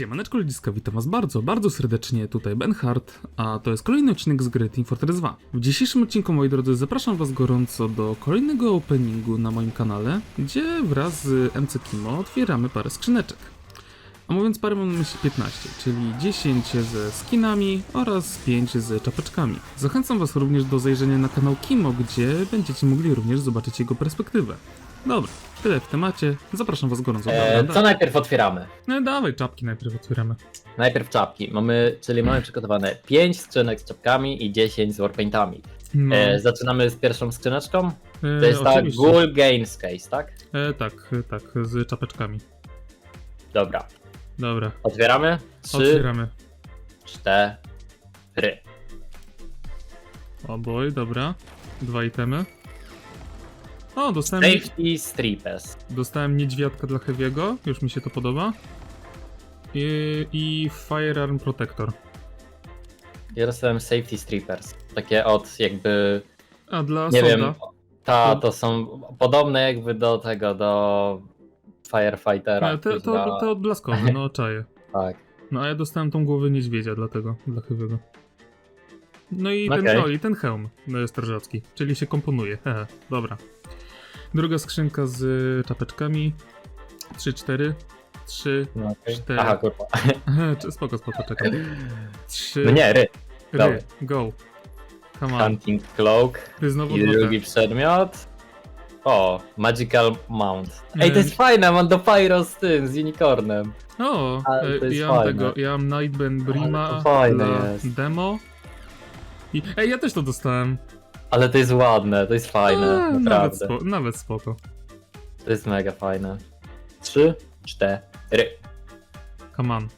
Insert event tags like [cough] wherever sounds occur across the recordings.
Siemaneczko ludziska, witam was bardzo, bardzo serdecznie, tutaj Ben Hart, a to jest kolejny odcinek z gry Team Fortress 2. W dzisiejszym odcinku, moi drodzy, zapraszam was gorąco do kolejnego openingu na moim kanale, gdzie wraz z MC Kimo otwieramy parę skrzyneczek. A mówiąc parę mam na myśli 15, czyli 10 ze skinami oraz 5 z czapeczkami. Zachęcam was również do zajrzenia na kanał Kimo, gdzie będziecie mogli również zobaczyć jego perspektywę. Dobra, tyle w temacie, zapraszam was gorąco E, co najpierw otwieramy? No dawaj, czapki najpierw otwieramy. Najpierw czapki. Mamy, czyli mamy przygotowane 5 skrzynek z czapkami i 10 z warpaintami. No, E, zaczynamy z pierwszą skrzyneczką. e, To jest ta oczywiście. Ghoul Games Case, tak? E, tak, e, tak, z czapeczkami. Dobra. Dobra, Otwieramy. 3, otwieramy. 4. O boj, dobra. Dwa itemy. O, dostałem, Safety Strippers. dostałem niedźwiadka dla Heavy'ego, już mi się to podoba. I, I Firearm Protector. Ja dostałem Safety Strippers. Takie od jakby, A dla nie Solda? wiem, ta, To- to są podobne jakby do tego, do Firefightera. Te, który to, ma- to odblaskowe, no czaję. Tak. No a ja dostałem tą głowę niedźwiedzia dlatego, dla Heavy'ego. No i ten, Okej. o, i ten hełm no, strażacki, czyli się komponuje. [laughs] Hehe, dobra. Druga skrzynka z y, czapeczkami. 3, 4, 3, No, okay. Cztery. Aha, kurwa. [laughs] spoko, spoko, czekam. 3, No nie, ry. ry, go. Come on. Hunting Cloak. Ty znowu I drugi przedmiot. O, Magical Mount. Ej, to jest fajne, mam do Pyro z tym, z unicornem. O, e, ja mam fajne. tego, ja mam Nightbane Brima dla jest. demo. I, ej, ja też to dostałem. Ale to jest ładne, to jest fajne, A, nawet, naprawdę. spo, nawet spoko. To jest mega fajne. Trzy, cztery. Come on.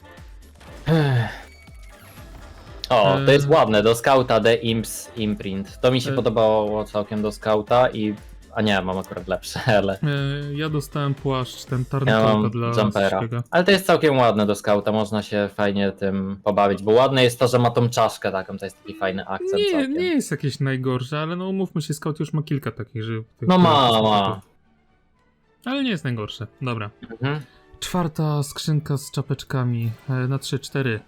O, to jest Eee. ładne, do Scouta The Imps Imprint. To mi się Eee. podobało całkiem do Scouta i... A nie, mam akurat lepsze, [laughs] ale... E, ja dostałem płaszcz, ten Ja mam dla jumpera. Ale to jest całkiem ładne do Scouta, można się fajnie tym pobawić, bo ładne jest to, że ma tą czaszkę taką, to jest taki fajny akcent Nie, całkiem. nie jest jakieś najgorsze, ale no umówmy się, Scout już ma kilka takich, że... tych- No ma, ma. Ale nie jest najgorsze. Dobra. Mhm. Czwarta skrzynka z czapeczkami e, na 3, 4.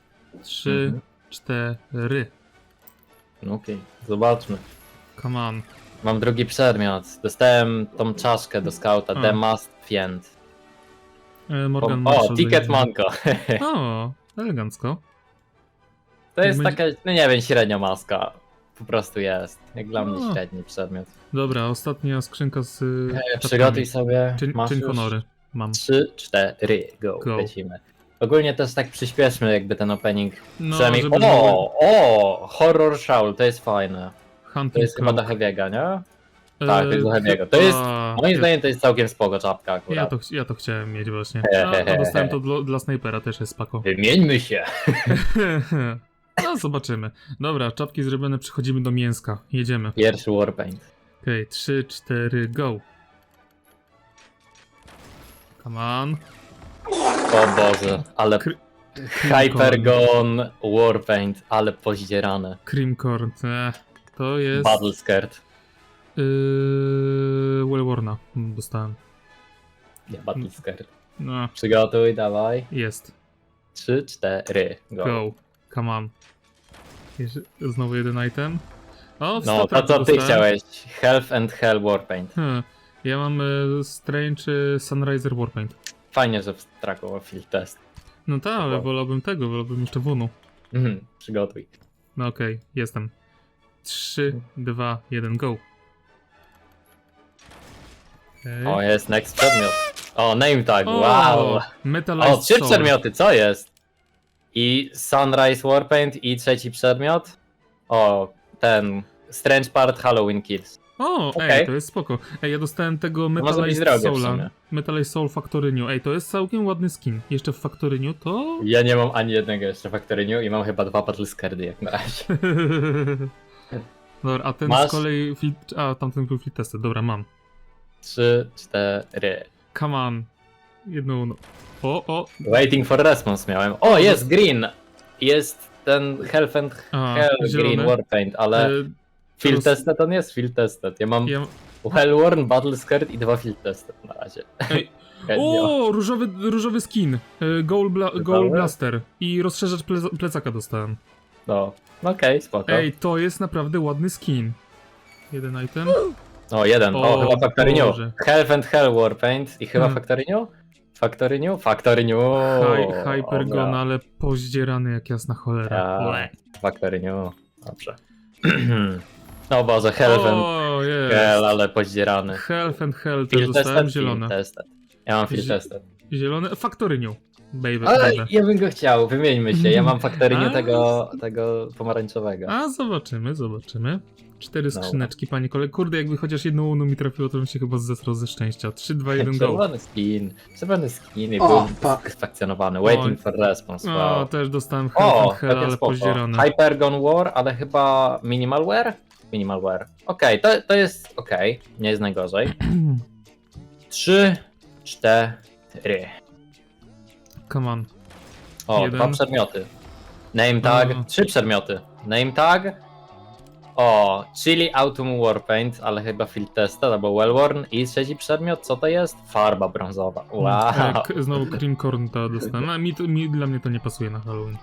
3, Mhm. 4. No Okej, zobaczmy. Come on. Mam drugi przedmiot. Dostałem tą czaszkę do Scouta, A. The Must Fiend. E, O, Morgan Marshall. o Ticket. Manko. [laughs] O, elegancko. To jest Będzie- taka, no nie wiem, średnia maska. Po prostu jest. Jak dla mnie No. średni przedmiot. Dobra, ostatnia skrzynka z e, E. Przygotuj sobie. Czyń, Masz już? honory. Mam. Trzy, cztery, go, Go. lecimy. Ogólnie też tak przyspieszmy jakby ten opening. No, Przynajmniej. żeby O, o! Horror Shawl, to jest fajne. Hunting To jest chyba Cloak. do Heavy'ego, nie? E, tak, to jest do Heavy'ego. To jest- a, Moim ja- zdaniem to jest całkiem spoko czapka Ja akurat. to, ja to chciałem mieć właśnie. A, a dostałem to dla, dla snajpera, też jest spako. [laughs] Wymieńmy się. [laughs] No, zobaczymy. Dobra, czapki zrobione, przechodzimy do mięska. Jedziemy. Pierwszy Warpaint. Okej, 3, 4, go. Come on. O Boże, ale Kry- Hypergon Warpaint, ale pozdzierane. Creamcorn, eh, to jest... Battle Skirt. Yy, Wellworna dostałem. Nie, Battle Skirt. No, Przygotuj, dawaj. jest. Trzy, cztery, go. Go. Come on. Jeszcze, znowu jeden item. O, No, to co ty chciałeś? Health and Hell Warpaint. Hmm. Ja mam y, Strange y, Sunriser Warpaint. Fajnie, że w traku field test. No tak, ale wolałbym tego, wolałbym jeszcze Wunu. Mhm, przygotuj. No okej, jestem. 3, 2, 1, go. Okej. O, jest next przedmiot. O, name tag, O, wow. Metalized O, trzy przedmioty, co jest? I Sunrise Warpaint i trzeci przedmiot. O, ten Strange Part Halloween Kills. O, Okej. ej, to jest spoko. Ej, ja dostałem tego może być Metalized drogie w Soula. sumie. Metalized Soul Factory New. Ej, to jest całkiem ładny skin. Jeszcze w Factory New to... Ja nie mam ani jednego jeszcze Factory New i mam chyba dwa Battle Scardy jak na razie. [laughs] Dobra, a ten Masz? z kolei... A, tamten był fit tested. Dobra, mam. Trzy, cztery. Come on. Jedną... No. O, o. Waiting for response miałem. O, jest green! Jest ten Health and A, Hell zielony. Green Warpaint, ale E, field teraz- tested on jest field tested. Ja mam Ja, Wellworn, Battle Skirt i dwa field testy na razie. Ej. [laughs] Chętnie. O, różowy, różowy skin. E, Goal, bla, goal? Blaster. I rozszerzacz ple- plecaka dostałem. No, no okej, spoko. Ej, to jest naprawdę ładny skin. Jeden item. O, jeden. O, O, chyba Factory New. Boże. Health and Hell Warpaint i chyba Hmm. Factory New? Factory New? Factory New! Hi, Hypergon, Dobra. ale pozdzierany jak jasna cholera. Łe. Factory New. Dobrze. [clears throat] o Boże, Health and O, jest. Hell, ale pozdzierany. Health and Hell też Field dostałem tested? zielone. Field tested. Ja mam field tested. Zielone. Factory New. Baby, Ale baby. ja bym go chciał, wymieńmy się. Ja mam [laughs] A. New tego, tego pomarańczowego. A zobaczymy, zobaczymy. Cztery skrzyneczki, panie kolego. Kurde, jakby chociaż jedną unu mi trafiło, to bym się chyba zesrał ze szczęścia. 3, 2, 1, go. Czerwony skin. Czerwony skin i O, był satysfakcjonowany. Waiting for response. O, Wow. też dostałem O, Hell, takie ale spoko. Hypergon War, ale chyba Minimalware? Minimalware. Okej, to, to jest okej. Nie jest najgorzej. [clears throat] Trzy, cztery. Come on. O, Jeden. dwa przedmioty. Name tag, O. trzy przedmioty. Name tag. O, Chili Autumn Warpaint, ale chyba Field Tested albo Wellworn. I trzeci przedmiot, co to jest? Farba brązowa. Wow. E, k- Znowu Cream Corn to dostałem. A mi, to, mi dla mnie to nie pasuje na Halloween.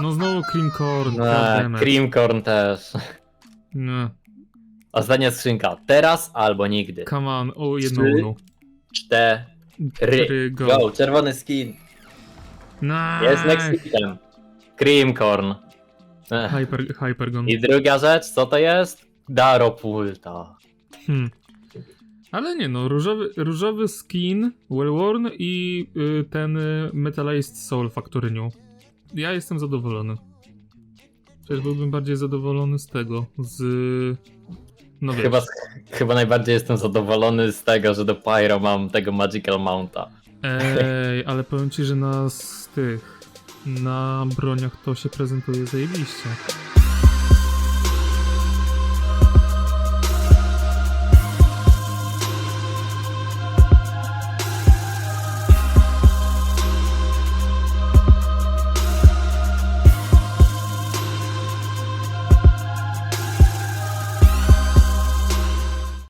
No znowu Cream Corn. No. Cream Corn też. No, Ostatnia skrzynka. Teraz albo nigdy. come on. O, jedną Trzy. unu. Cztery. Cztery, go. Go, czerwony skin. Nice. Jest next item. Cream Corn. Ech. Hyper, Hypergon. I druga rzecz, co to jest? Daropulta. Hmm. Ale nie no, różowy, różowy skin, Wellworn i y, ten y, Metalized Soul Factory New. Ja jestem zadowolony. Przecież byłbym bardziej zadowolony z tego, z... No wiesz. Chyba, chyba najbardziej jestem zadowolony z tego, że do Pyro mam tego Magical Mounta. Ej, ale powiem ci, że na z tych... Na broniach to się prezentuje zajebiście.